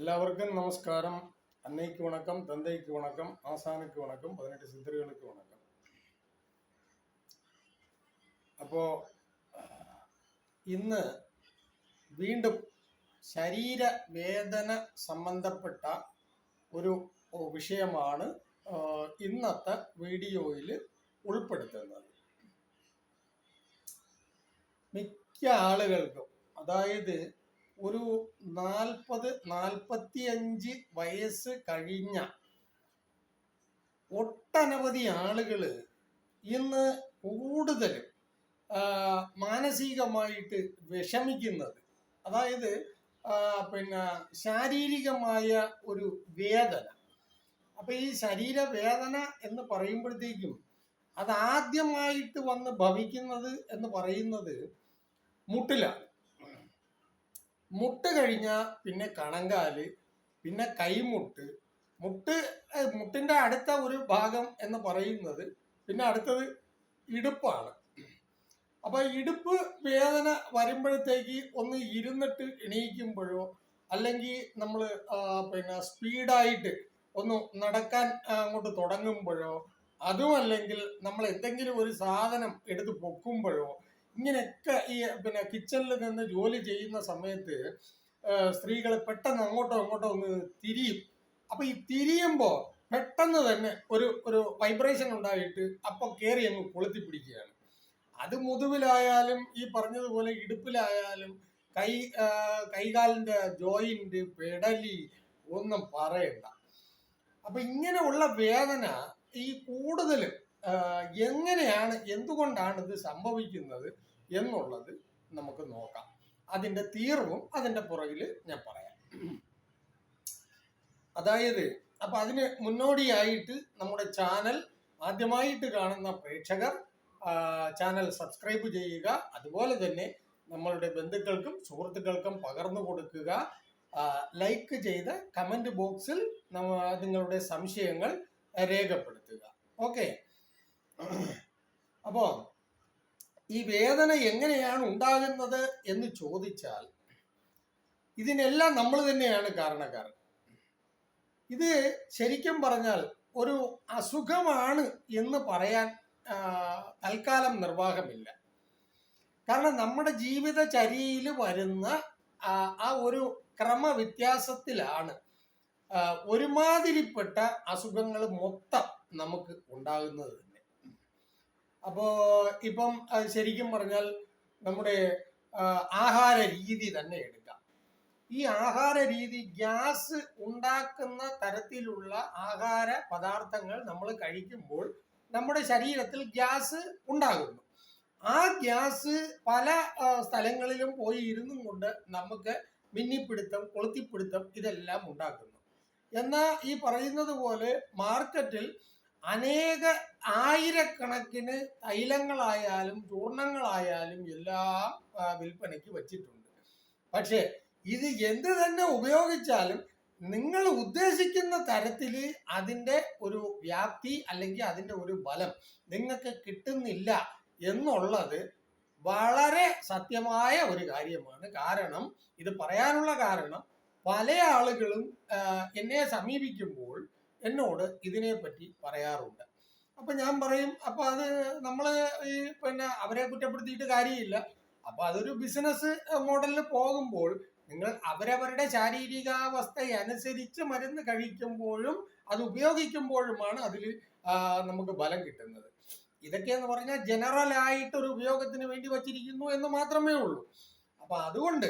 எல்லாருக்கும் நமஸ்காரம் அன்னைக்கு வணக்கம் தந்தைக்கு வணக்கம் ஆசானுக்கு வணக்கம் பதினெட்டு சித்தர்களுக்கு வணக்கம் അപ്പോ ഇന്ന് വീണ്ടും ശരീരവേദന സംബന്ധപ്പെട്ട ഒരു വിഷയമാണ് ആ, ഇന്നത്തെ വീഡിയോയിൽ ഉൾപ്പെടുത്തുന്നത് മിക്ക ആളുകൾക്കും അതായത് ഒരു നാൽപ്പത് നാൽപ്പത്തിയഞ്ച് വയസ്സ് കഴിഞ്ഞ ഒട്ടനവധി ആളുകൾ ഇന്ന് കൂടുതലും മാനസികമായിട്ട് വിഷമിക്കുന്നത്. അതായത് പിന്നെ ശാരീരികമായ ഒരു വേദന. അപ്പൊ ഈ ശരീരവേദന എന്ന് പറയുമ്പോഴത്തേക്കും അത് ആദ്യമായിട്ട് വന്ന് ഭവിക്കുന്നത് എന്ന് പറയുന്നത് മുട്ടിലാണ്. മുട്ട് കഴിഞ്ഞ പിന്നെ കണങ്കാൽ പിന്നെ കൈമുട്ട്. മുട്ട് മുട്ടിന്റെ അടുത്ത ഒരു ഭാഗം എന്ന് പറയുന്നത് പിന്നെ അടുത്തത് ഇടുപ്പാണ്. അപ്പൊ ഇടുപ്പ് വേദന വരുമ്പോഴത്തേക്ക് ഒന്ന് ഇരുന്നിട്ട് എണീക്കുമ്പോഴോ അല്ലെങ്കിൽ നമ്മൾ പിന്നെ സ്പീഡായിട്ട് ഒന്ന് നടക്കാൻ അങ്ങോട്ട് തുടങ്ങുമ്പോഴോ അതും അല്ലെങ്കിൽ നമ്മൾ എന്തെങ്കിലും ഒരു സാധനം എടുത്ത് പൊക്കുമ്പോഴോ ഇങ്ങനെയൊക്കെ ഈ പിന്നെ കിച്ചണിൽ നിന്ന് ജോലി ചെയ്യുന്ന സമയത്ത് സ്ത്രീകൾ പെട്ടെന്ന് അങ്ങോട്ടോ അങ്ങോട്ടോ ഒന്ന് തിരിയും. അപ്പൊ ഈ തിരിയുമ്പോൾ പെട്ടെന്ന് തന്നെ ഒരു ഒരു വൈബ്രേഷൻ ഉണ്ടായിട്ട് അപ്പൊ കയറി അങ്ങ് കൊളുത്തി പിടിക്കുകയാണ് അത് മുതുവിലായാലും ഈ പറഞ്ഞതുപോലെ ഇടുപ്പിലായാലും കൈ കൈകാലിന്റെ ജോയിന്റ് പെടലി ഒന്നും പറയണ്ട. അപ്പൊ ഇങ്ങനെയുള്ള വേദന ഈ കൂടുതലും എങ്ങനെയാണ് എന്തുകൊണ്ടാണ് ഇത് സംഭവിക്കുന്നത് എന്നുള്ളത് നമുക്ക് നോക്കാം. അതിന്റെ തീർവും അതിന്റെ പുറകിൽ ഞാൻ പറയാം. അതായത് അപ്പൊ അതിന് മുന്നോടിയായിട്ട് നമ്മുടെ ചാനൽ ആദ്യമായിട്ട് കാണുന്ന പ്രേക്ഷകർ ചാനൽ സബ്സ്ക്രൈബ് ചെയ്യുക. അതുപോലെ തന്നെ നമ്മളുടെ ബന്ധുക്കൾക്കും സുഹൃത്തുക്കൾക്കും പകർന്നു കൊടുക്കുക. ലൈക്ക് ചെയ്ത് കമന്റ് ബോക്സിൽ നിങ്ങളുടെ സംശയങ്ങൾ രേഖപ്പെടുത്തുക. ഓക്കെ? അപ്പോ ഈ വേദന എങ്ങനെയാണ് ഉണ്ടാകുന്നത് എന്ന് ചോദിച്ചാൽ ഇതിനെല്ലാം നമ്മൾ തന്നെയാണ് കാരണക്കാരൻ. ഇത് ശരിക്കും പറഞ്ഞാൽ ഒരു അസുഖമാണ് എന്ന് പറയാൻ തൽക്കാലം നിർവാഹമില്ല. കാരണം നമ്മുടെ ജീവിത ജീവിതചര്യയിൽ വരുന്ന ആ ഒരു ക്രമവ്യത്യാസത്തിലാണ് ഒരുമാതിരിപ്പെട്ട അസുഖങ്ങൾ മൊത്തം നമുക്ക് ഉണ്ടാകുന്നത്. തന്നെ അപ്പോ ഇപ്പം ശരിക്കും പറഞ്ഞാൽ നമ്മുടെ ആഹാര രീതി തന്നെ എടുക്കാം. ഈ ആഹാര രീതി ഗ്യാസ് ഉണ്ടാക്കുന്ന തരത്തിലുള്ള ആഹാര പദാർത്ഥങ്ങൾ നമ്മൾ കഴിക്കുമ്പോൾ നമ്മുടെ ശരീരത്തിൽ ഗ്യാസ് ഉണ്ടാകുന്നു. ആ ഗ്യാസ് പല സ്ഥലങ്ങളിലും പോയി ഇരുന്നും കൊണ്ട് നമുക്ക് മിന്നിപ്പിടുത്തം കൊളുത്തിപ്പിടുത്തം ഇതെല്ലാം ഉണ്ടാക്കുന്നു. എന്നാൽ ഈ പറയുന്നത് പോലെ മാർക്കറ്റിൽ അനേക ആയിരക്കണക്കിന് തൈലങ്ങളായാലും ചൂർണങ്ങളായാലും എല്ലാം വിൽപ്പനയ്ക്ക് വച്ചിട്ടുണ്ട്. പക്ഷേ ഇത് എന്ത് തന്നെ ഉപയോഗിച്ചാലും നിങ്ങൾ ഉദ്ദേശിക്കുന്ന തരത്തിൽ അതിന്റെ ഒരു വ്യാപ്തി അല്ലെങ്കിൽ അതിന്റെ ഒരു ബലം നിങ്ങൾക്ക് കിട്ടുന്നില്ല എന്നുള്ളത് വളരെ സത്യമായ ഒരു കാര്യമാണ്. കാരണം ഇത് പറയാനുള്ള കാരണം പല ആളുകളും എന്നെ സമീപിക്കുമ്പോൾ എന്നോട് ഇതിനെപ്പറ്റി പറയാറുണ്ട്. അപ്പൊ ഞാൻ പറയും അപ്പൊ അത് നമ്മൾ ഈ പിന്നെ അവരെ കുറ്റപ്പെടുത്തിയിട്ട് കാര്യമില്ല. അപ്പൊ അതൊരു ബിസിനസ് മോഡലിൽ പോകുമ്പോൾ നിങ്ങൾ അവരവരുടെ ശാരീരികാവസ്ഥയനുസരിച്ച് മരുന്ന് കഴിക്കുമ്പോഴും അത് ഉപയോഗിക്കുമ്പോഴുമാണ് അതിൽ നമുക്ക് ബലം കിട്ടുന്നത്. ഇതൊക്കെയെന്ന് പറഞ്ഞാൽ ജനറൽ ആയിട്ട് ഒരു ഉപയോഗത്തിന് വേണ്ടി വച്ചിരിക്കുന്നു എന്ന് മാത്രമേ ഉള്ളൂ. അപ്പൊ അതുകൊണ്ട്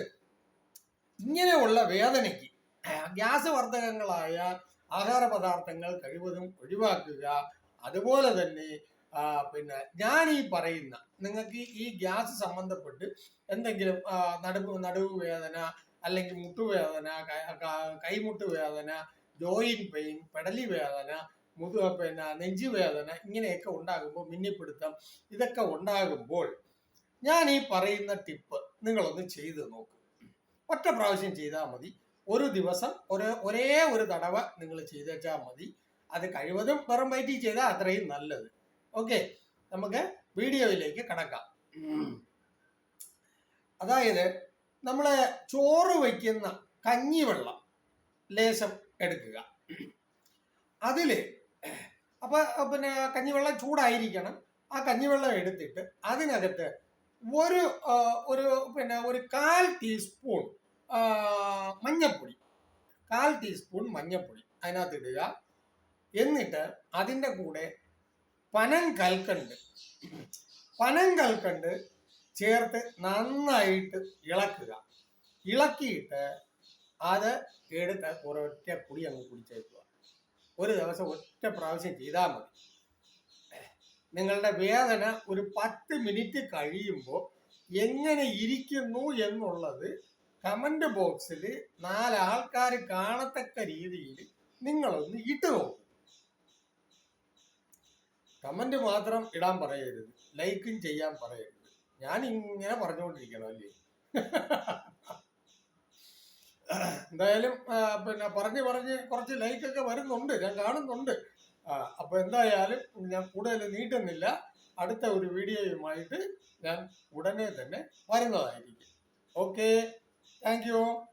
ഇങ്ങനെയുള്ള വേദനയ്ക്ക് ഗ്യാസ് വർധകങ്ങളായ ആഹാര പദാർത്ഥങ്ങൾ കഴിവതും ഒഴിവാക്കുക. അതുപോലെ തന്നെ പിന്നെ ഞാൻ ഈ പറയുന്ന നിങ്ങൾക്ക് ഈ ഗ്യാസ് സംബന്ധപ്പെട്ട് എന്തെങ്കിലും നടുവ് നടുവ് വേദന അല്ലെങ്കിൽ മുട്ടുവേദന കൈമുട്ട് വേദന ജോയിൻ പെയിൻ പെടലി വേദന മുതു പിന്നെ നെഞ്ചു വേദന ഇങ്ങനെയൊക്കെ ഉണ്ടാകുമ്പോൾ മിന്നിപ്പിടുത്തം ഇതൊക്കെ ഉണ്ടാകുമ്പോൾ ഞാൻ ഈ പറയുന്ന ടിപ്പ് നിങ്ങളൊന്ന് ചെയ്ത് നോക്കും. ഒറ്റ പ്രാവശ്യം ചെയ്താൽ മതി. ഒരു ദിവസം ഒരു ഒരേ ഒരു തടവ നിങ്ങൾ ചെയ്തേച്ചാൽ മതി. അത് കഴിവതും വെറും വയറ്റിൽ ചെയ്താൽ അത്രയും നല്ലത്. ഓക്കെ നമുക്ക് വീഡിയോയിലേക്ക് കടക്കാം. അതായത് നമ്മൾ ചോറ് വയ്ക്കുന്ന കഞ്ഞിവെള്ളം ലേശം എടുക്കുക. അതിൽ അപ്പൊ പിന്നെ കഞ്ഞിവെള്ളം ചൂടായിരിക്കണം. ആ കഞ്ഞിവെള്ളം എടുത്തിട്ട് അതിനകത്ത് ഒരു ഒരു പിന്നെ ഒരു കാൽ ടീസ്പൂൺ മഞ്ഞപ്പൊടി. കാൽ ടീസ്പൂൺ മഞ്ഞപ്പൊടി അതിനകത്ത് ഇടുക. എന്നിട്ട് അതിന്റെ കൂടെ പനം കൽക്കണ്ട്. പനം കൽക്കണ്ട് ചേർത്ത് നന്നായിട്ട് ഇളക്കുക. ഇളക്കിയിട്ട് അത് എടുത്ത് ഒരൊറ്റ കുടി അങ്ങ് കുടിച്ചേക്കുക. ഒരു ദിവസം ഒറ്റ പ്രാവശ്യം ചെയ്താൽ മതി. നിങ്ങളുടെ വേദന ഒരു പത്ത് മിനിറ്റ് കഴിയുമ്പോൾ എങ്ങനെ ഇരിക്കുന്നു എന്നുള്ളത് കമന്റ് ബോക്സിൽ നാലാൾക്കാർ കാണത്തക്ക രീതിയിൽ നിങ്ങളൊന്ന് ഇട്ട് നോക്കും. കമന്റ് മാത്രം ഇടാൻ പറയരുത്. ലൈക്കും ചെയ്യാൻ പറയരുത്. ഞാൻ ഇങ്ങനെ പറഞ്ഞുകൊണ്ടിരിക്കണം അല്ലേ? എന്തായാലും പിന്നെ പറഞ്ഞ് പറഞ്ഞ് കുറച്ച് ലൈക്കൊക്കെ വരുന്നുണ്ട്. ഞാൻ കാണുന്നുണ്ട്. അപ്പോൾ അപ്പൊ എന്തായാലും ഞാൻ കൂടുതൽ നീട്ടുന്നില്ല. അടുത്ത ഒരു വീഡിയോയുമായിട്ട് ഞാൻ ഉടനെ തന്നെ വരുന്നതായിരിക്കും. ഓക്കെ. Thank you.